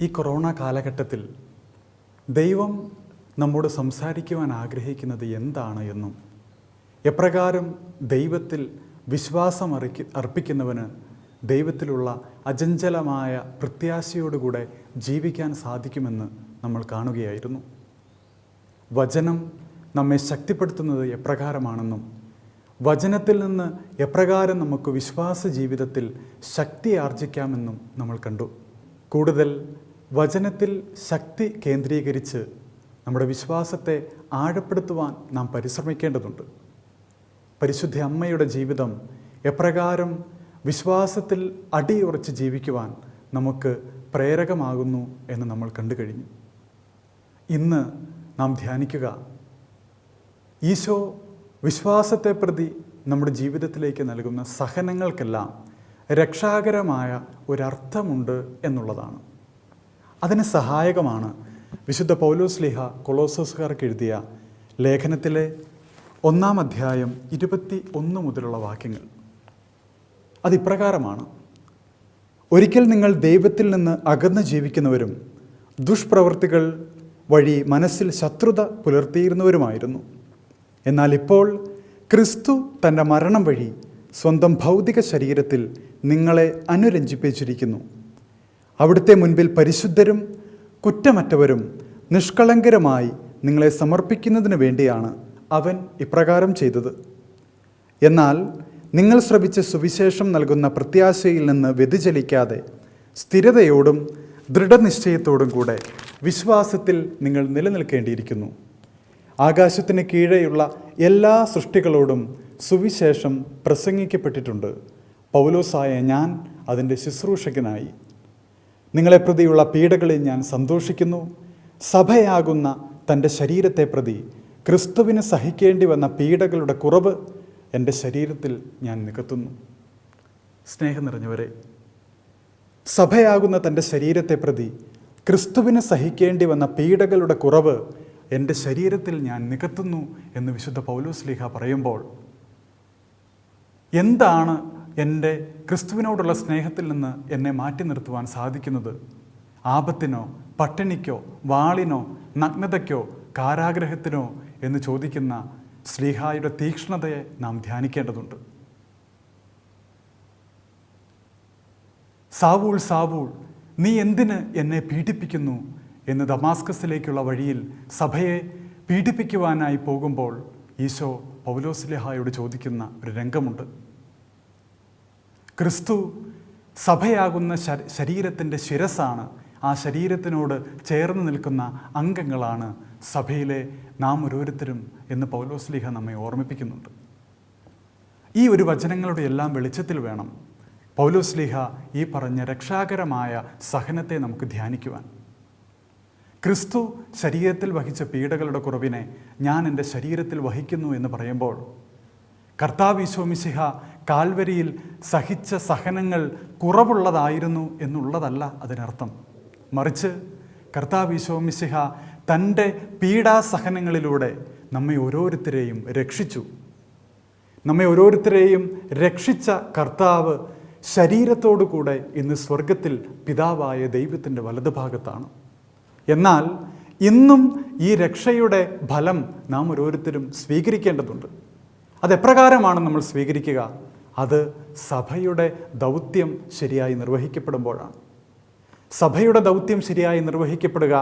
ഈ കൊറോണ കാലഘട്ടത്തിൽ ദൈവം നമ്മോട് സംസാരിക്കുവാൻ ആഗ്രഹിക്കുന്നത് എന്താണ് എന്നും എപ്രകാരം ദൈവത്തിൽ വിശ്വാസം അർപ്പി അർപ്പിക്കുന്നവന് ദൈവത്തിലുള്ള അചഞ്ചലമായ പ്രത്യാശയോടുകൂടെ ജീവിക്കാൻ സാധിക്കുമെന്ന് നമ്മൾ കാണുകയായിരുന്നു. വചനം നമ്മെ ശക്തിപ്പെടുത്തുന്നത് എപ്രകാരമാണെന്നും വചനത്തിൽ നിന്ന് എപ്രകാരം നമുക്ക് വിശ്വാസ ജീവിതത്തിൽ ശക്തി ആർജിക്കാമെന്നും നമ്മൾ കണ്ടു. കൂടുതൽ വചനത്തിൽ ശക്തി കേന്ദ്രീകരിച്ച് നമ്മുടെ വിശ്വാസത്തെ ആഴപ്പെടുത്തുവാൻ നാം പരിശ്രമിക്കേണ്ടതുണ്ട്. പരിശുദ്ധ അമ്മയുടെ ജീവിതം എപ്രകാരം വിശ്വാസത്തിൽ അടിയുറച്ച് ജീവിക്കുവാൻ നമുക്ക് പ്രേരകമാകുന്നു എന്ന് നമ്മൾ കണ്ടു കഴിഞ്ഞു. ഇന്ന് നാം ധ്യാനിക്കുക ഈശോ വിശ്വാസത്തെ പ്രതി നമ്മുടെ ജീവിതത്തിലേക്ക് നൽകുന്ന സഹനങ്ങൾക്കെല്ലാം രക്ഷാകരമായ ഒരർത്ഥമുണ്ട് എന്നുള്ളതാണ്. അതിന് സഹായകമാണ്. വിശുദ്ധ പൗലോസ് പൗലോസ്ലിഹ കൊളോസസുകാർക്ക് എഴുതിയ ലേഖനത്തിലെ ഒന്നാം അധ്യായം ഇരുപത്തി ഒന്ന് മുതലുള്ള വാക്യങ്ങൾ. അതിപ്രകാരമാണ്. ഒരിക്കൽ നിങ്ങൾ ദൈവത്തിൽ നിന്ന് അകന്ന് ജീവിക്കുന്നവരും ദുഷ്പ്രവൃത്തികൾ വഴി മനസ്സിൽ ശത്രുത പുലർത്തിയിരുന്നവരുമായിരുന്നു. എന്നാൽ ഇപ്പോൾ ക്രിസ്തു തന്റെ മരണം വഴി സ്വന്തം ഭൗതിക ശരീരത്തിൽ നിങ്ങളെ അനുരഞ്ജിപ്പിച്ചിരിക്കുന്നു. അവിടുത്തെ മുൻപിൽ പരിശുദ്ധരും കുറ്റമറ്റവരും നിഷ്കളങ്കരമായി നിങ്ങളെ സമർപ്പിക്കുന്നതിന് വേണ്ടിയാണ് അവൻ ഇപ്രകാരം ചെയ്തത്. എന്നാൽ നിങ്ങൾ ശ്രവിച്ച സുവിശേഷം നൽകുന്ന പ്രത്യാശയിൽ നിന്ന് വ്യതിചലിക്കാതെ സ്ഥിരതയോടും ദൃഢനിശ്ചയത്തോടും കൂടെ വിശ്വാസത്തിൽ നിങ്ങൾ നിലനിൽക്കേണ്ടിയിരിക്കുന്നു. ആകാശത്തിന് കീഴെയുള്ള എല്ലാ സൃഷ്ടികളോടും സുവിശേഷം പ്രസംഗിക്കപ്പെട്ടിട്ടുണ്ട്. പൗലോസായ ഞാൻ അതിന്റെ ശുശ്രൂഷകനായി. നിങ്ങളെ പ്രതിയുള്ള പീഡകളിൽ ഞാൻ സന്തോഷിക്കുന്നു. സഭയാകുന്ന തന്റെ ശരീരത്തെ പ്രതി ക്രിസ്തുവിന് സഹിക്കേണ്ടി വന്ന പീഡകളുടെ കുറവ് എന്റെ ശരീരത്തിൽ ഞാൻ നികത്തുന്നു. സ്നേഹം നിറഞ്ഞവരെ സഭയാകുന്ന തന്റെ ശരീരത്തെ പ്രതി ക്രിസ്തുവിന് സഹിക്കേണ്ടി വന്ന പീഡകളുടെ കുറവ് എന്റെ ശരീരത്തിൽ ഞാൻ നികത്തുന്നു എന്ന് വിശുദ്ധ പൗലോസ്ലീഹ പറയുമ്പോൾ എന്താണ് എന്റെ ക്രിസ്തുവിനോടുള്ള സ്നേഹത്തിൽ നിന്ന് എന്നെ മാറ്റി നിർത്തുവാൻ സാധിക്കുന്നത് ആപത്തിനോ പട്ടിണിക്കോ വാളിനോ നഗ്നതയ്ക്കോ കാരാഗ്രഹത്തിനോ എന്ന് ചോദിക്കുന്ന ശ്രീഹായുടെ തീക്ഷ്ണതയെ നാം ധ്യാനിക്കേണ്ടതുണ്ട്. സാവൂൾ സാവൂൾ നീ എന്തിന് എന്നെ പീഡിപ്പിക്കുന്നു? എന്ന് ദമാസ്കസിലേക്കുള്ള വഴിയിൽ സഭയെ പീഡിപ്പിക്കുവാനായി പോകുമ്പോൾ ഈശോ പൗലോസ് പൗലോസ്ലിഹായോട് ചോദിക്കുന്ന ഒരു രംഗമുണ്ട്. ക്രിസ്തു സഭയാകുന്ന ശരീരത്തിന്റെ ശിരസാണ് ആ ശരീരത്തിനോട് ചേർന്ന് നിൽക്കുന്ന അംഗങ്ങളാണ് സഭയിലെ നാം ഓരോരുത്തരും എന്ന് പൗലോസ്ലിഹ നമ്മെ ഓർമ്മിപ്പിക്കുന്നുണ്ട്. ഈ ഒരു വചനങ്ങളുടെ എല്ലാം വെളിച്ചത്തിൽ വേണം പൗലോസ്ലിഹ ഈ പറഞ്ഞ രക്ഷാകരമായ സഹനത്തെ നമുക്ക് ധ്യാനിക്കുവാൻ. ക്രിസ്തു ശരീരത്തിൽ വഹിച്ച പീഡകളുടെ കുറവിനെ ഞാൻ എന്റെ ശരീരത്തിൽ വഹിക്കുന്നു എന്ന് പറയുമ്പോൾ കർത്താവ് ഈശോമിശിഹ കാൽവരിയിൽ സഹിച്ച സഹനങ്ങൾ കുറവുള്ളതായിരുന്നു എന്നുള്ളതല്ല അതിനർത്ഥം. മറിച്ച് കർത്താവ് ഈശോമിശിഹ തന്റെ പീഡാസഹനങ്ങളിലൂടെ നമ്മെ ഓരോരുത്തരെയും രക്ഷിച്ചു. നമ്മെ ഓരോരുത്തരെയും രക്ഷിച്ച കർത്താവ് ശരീരത്തോടു കൂടെ ഇന്ന് സ്വർഗത്തിൽ പിതാവായ ദൈവത്തിന്റെ വലതുഭാഗത്താണ്. എന്നാൽ ഇന്നും ഈ രക്ഷയുടെ ഫലം നാം ഓരോരുത്തരും സ്വീകരിക്കേണ്ടതുണ്ട്. അതെപ്രകാരമാണ് നമ്മൾ സ്വീകരിക്കുക? അത് സഭയുടെ ദൗത്യം ശരിയായി നിർവഹിക്കപ്പെടുമ്പോഴാണ്. സഭയുടെ ദൗത്യം ശരിയായി നിർവഹിക്കപ്പെടുക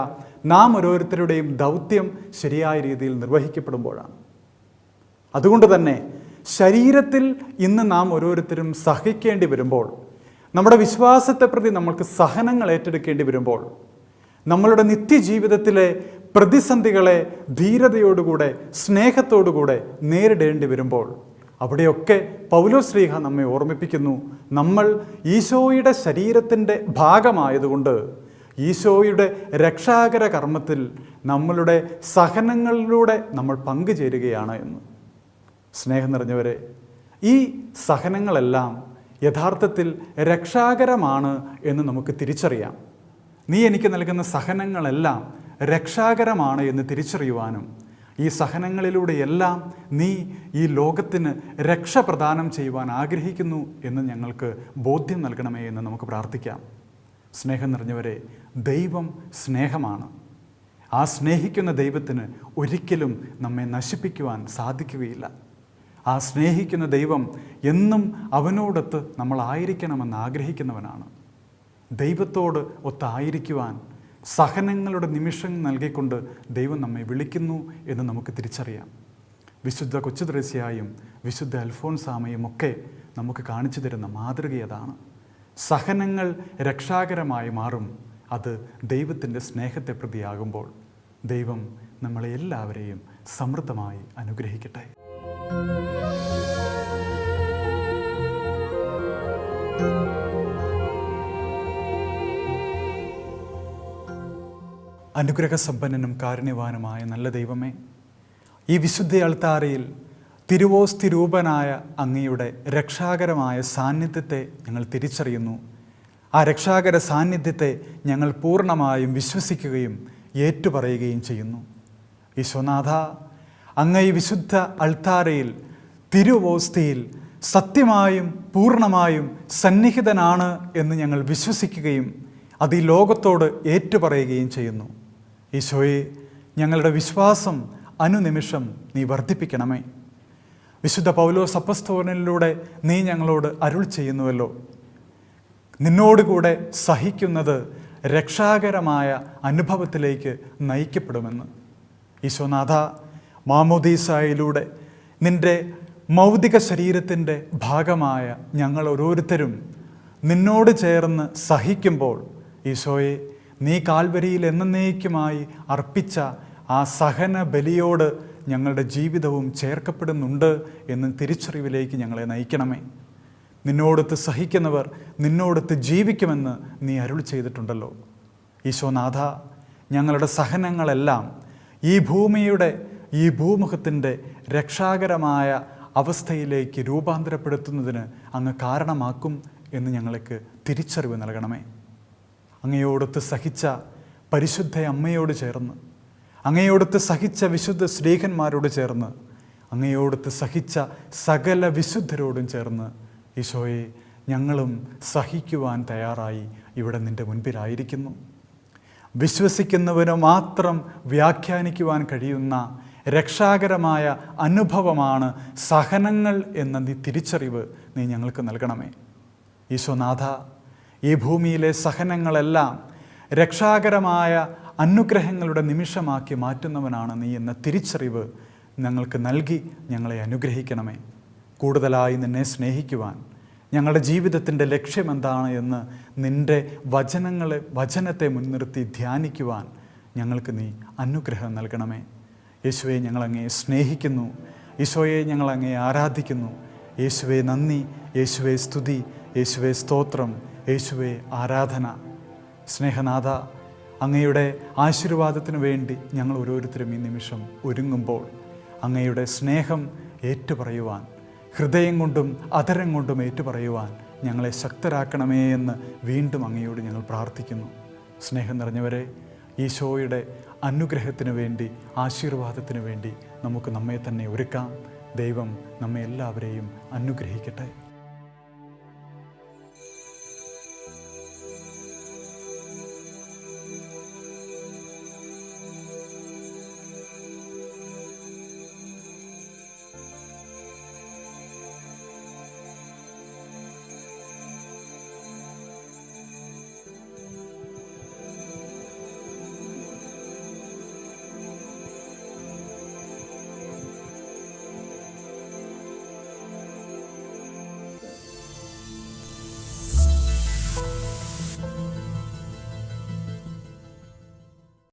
നാം ഓരോരുത്തരുടെയും ദൗത്യം ശരിയായ രീതിയിൽ നിർവഹിക്കപ്പെടുമ്പോഴാണ്. അതുകൊണ്ട് തന്നെ ശരീരത്തിൽ ഇന്ന് നാം ഓരോരുത്തരും സഹിക്കേണ്ടി വരുമ്പോൾ നമ്മുടെ വിശ്വാസത്തെ പ്രതി നമ്മൾക്ക് സഹനങ്ങൾ ഏറ്റെടുക്കേണ്ടി വരുമ്പോൾ നമ്മളുടെ നിത്യജീവിതത്തിലെ പ്രതിസന്ധികളെ ധീരതയോടുകൂടെ സ്നേഹത്തോടുകൂടെ നേരിടേണ്ടി വരുമ്പോൾ അവിടെയൊക്കെ പൗലോ ശ്രീഹ നമ്മെ ഓർമ്മിപ്പിക്കുന്നു. നമ്മൾ ഈശോയുടെ ശരീരത്തിന്റെ ഭാഗമായതുകൊണ്ട് ഈശോയുടെ രക്ഷാകര കർമ്മത്തിൽ നമ്മളുടെ സഹനങ്ങളിലൂടെ നമ്മൾ പങ്കുചേരുകയാണ് എന്ന്. സ്നേഹം നിറഞ്ഞവരെ ഈ സഹനങ്ങളെല്ലാം യഥാർത്ഥത്തിൽ രക്ഷാകരമാണ് എന്ന് നമുക്ക് തിരിച്ചറിയാം. നീ എനിക്ക് നൽകുന്ന സഹനങ്ങളെല്ലാം രക്ഷാകരമാണ് എന്ന് തിരിച്ചറിയുവാനും ഈ സഹനങ്ങളിലൂടെയെല്ലാം നീ ഈ ലോകത്തിന് രക്ഷ പ്രദാനം ചെയ്യുവാൻ ആഗ്രഹിക്കുന്നു എന്ന് ഞങ്ങൾക്ക് ബോധ്യം നൽകണമേ എന്ന് നമുക്ക് പ്രാർത്ഥിക്കാം. സ്നേഹം നിറഞ്ഞവരെ ദൈവം സ്നേഹമാണ്. ആ സ്നേഹിക്കുന്ന ദൈവത്തിന് ഒരിക്കലും നമ്മെ നശിപ്പിക്കുവാൻ സാധിക്കുകയില്ല. ആ സ്നേഹിക്കുന്ന ദൈവം എന്നും അവനോടൊത്ത് നമ്മളായിരിക്കണമെന്ന് ആഗ്രഹിക്കുന്നവനാണ്. ദൈവത്തോട് ഒത്തായിരിക്കുവാൻ സഹനങ്ങളുടെ നിമിഷം നൽകിക്കൊണ്ട് ദൈവം നമ്മെ വിളിക്കുന്നു എന്ന് നമുക്ക് തിരിച്ചറിയാം. വിശുദ്ധ കൊച്ചുദ്രസ്യായും വിശുദ്ധ അൽഫോൺസാമയും ഒക്കെ നമുക്ക് കാണിച്ചു തരുന്ന മാതൃക അതാണ്. സഹനങ്ങൾ രക്ഷാകരമായി മാറും. അത് ദൈവത്തിന്റെ സ്നേഹത്തെ പ്രതിയാകുമ്പോൾ ദൈവം നമ്മളെ എല്ലാവരെയും സമൃദ്ധമായി അനുഗ്രഹിക്കട്ടെ. അനുഗ്രഹസമ്പന്നനും കാരുണ്യവാനുമായ നല്ല ദൈവമേ ഈ വിശുദ്ധ അൾത്താരയിൽ തിരുവോസ്തിരൂപനായ അങ്ങയുടെ രക്ഷാകരമായ സാന്നിധ്യത്തെ ഞങ്ങൾ തിരിച്ചറിയുന്നു. ആ രക്ഷാകര സാന്നിധ്യത്തെ ഞങ്ങൾ പൂർണമായും വിശ്വസിക്കുകയും ഏറ്റുപറയുകയും ചെയ്യുന്നു. ഈശോനാഥ അങ്ങ് ഈ വിശുദ്ധ അൾത്താരയിൽ തിരുവോസ്തിയിൽ സത്യമായും പൂർണമായും സന്നിഹിതനാണ് എന്ന് ഞങ്ങൾ വിശ്വസിക്കുകയും അത് ഈ ലോകത്തോട് ഏറ്റുപറയുകയും ചെയ്യുന്നു. ഈശോയെ ഞങ്ങളുടെ വിശ്വാസം അനുനിമിഷം നീ വർദ്ധിപ്പിക്കണമേ. വിശുദ്ധ പൗലോ സപ്പസ്തോനിലൂടെ നീ ഞങ്ങളോട് അരുൾ ചെയ്യുന്നുവല്ലോ. നിന്നോടുകൂടെ സഹിക്കുന്നത് രക്ഷാകരമായ അനുഭവത്തിലേക്ക് നയിക്കപ്പെടുമെന്ന്. ഈശോനാഥ മാമോദീസായിലൂടെ നിന്റെ മൗതിക ശരീരത്തിന്റെ ഭാഗമായ ഞങ്ങൾ ഓരോരുത്തരും നിന്നോട് ചേർന്ന് സഹിക്കുമ്പോൾ ഈശോയെ നീ കാൽവരിയിൽ എന്നേക്കുമായി അർപ്പിച്ച ആ സഹന ബലിയോട് ഞങ്ങളുടെ ജീവിതവും ചേർക്കപ്പെടുന്നുണ്ട് എന്ന് തിരിച്ചറിവിലേക്ക് ഞങ്ങളെ നയിക്കണമേ. നിന്നോടൊത്ത് സഹിക്കുന്നവർ നിന്നോടൊത്ത് ജീവിക്കുമെന്ന് നീ അരുൾ ചെയ്തിട്ടുണ്ടല്ലോ. ഈശോനാഥ ഞങ്ങളുടെ സഹനങ്ങളെല്ലാം ഈ ഭൂമിയുടെ ഈ ഭൂമുഖത്തിന്റെ രക്ഷാകരമായ അവസ്ഥയിലേക്ക് രൂപാന്തരപ്പെടുത്തുന്നതിന് അങ്ങ് കാരണമാക്കും എന്ന് ഞങ്ങൾക്ക് തിരിച്ചറിവ് നൽകണമേ. അങ്ങയോടൊത്ത് സഹിച്ച പരിശുദ്ധ അമ്മയോട് ചേർന്ന് അങ്ങയോടൊത്ത് സഹിച്ച വിശുദ്ധ സ്നേഹന്മാരോട് ചേർന്ന് അങ്ങയോടൊത്ത് സഹിച്ച സകല വിശുദ്ധരോടും ചേർന്ന് ഈശോയെ ഞങ്ങളും സഹിക്കുവാൻ തയ്യാറായി ഇവിടെ നിന്റെ മുൻപിലായിരിക്കുന്നു. വിശ്വസിക്കുന്നവന് മാത്രം വ്യാഖ്യാനിക്കുവാൻ കഴിയുന്ന രക്ഷാകരമായ അനുഭവമാണ് സഹനങ്ങൾ എന്ന നീ തിരിച്ചറിവ് നീ ഞങ്ങൾക്ക് നൽകണമേ. ഈശോനാഥ ഈ ഭൂമിയിലെ സഹനങ്ങളെല്ലാം രക്ഷാകരമായ അനുഗ്രഹങ്ങളുടെ നിമിഷമാക്കി മാറ്റുന്നവനാണ് നീ എന്ന തിരിച്ചറിവ് ഞങ്ങൾക്ക് നൽകി ഞങ്ങളെ അനുഗ്രഹിക്കണമേ. കൂടുതലായി നിന്നെ സ്നേഹിക്കുവാൻ ഞങ്ങളുടെ ജീവിതത്തിന്റെ ലക്ഷ്യമെന്താണ് എന്ന് നിന്റെ വചനങ്ങളെ വചനത്തെ മുൻനിർത്തി ധ്യാനിക്കുവാൻ ഞങ്ങൾക്ക് നീ അനുഗ്രഹം നൽകണമേ. യേശുവെ ഞങ്ങളങ്ങേ സ്നേഹിക്കുന്നു. ഈശോയെ ഞങ്ങളങ്ങേ ആരാധിക്കുന്നു. യേശുവെ നന്ദി. യേശുവെ സ്തുതി. യേശുവെ സ്തോത്രം. യേശുവെ ആരാധന. സ്നേഹനാഥ അങ്ങയുടെ ആശീർവാദത്തിന് വേണ്ടി ഞങ്ങൾ ഓരോരുത്തരും ഈ നിമിഷം ഒരുങ്ങുമ്പോൾ അങ്ങയുടെ സ്നേഹം ഏറ്റുപറയുവാൻ ഹൃദയം കൊണ്ടും അതരം കൊണ്ടും ഏറ്റുപറയുവാൻ ഞങ്ങളെ ശക്തരാക്കണമേ എന്ന് വീണ്ടും അങ്ങയോട് ഞങ്ങൾ പ്രാർത്ഥിക്കുന്നു. സ്നേഹം നിറഞ്ഞവരെ ഈശോയുടെ അനുഗ്രഹത്തിന് വേണ്ടി ആശീർവാദത്തിന് വേണ്ടി നമുക്ക് നമ്മെ തന്നെ ഒരുക്കാം. ദൈവം നമ്മെ എല്ലാവരെയും അനുഗ്രഹിക്കട്ടെ.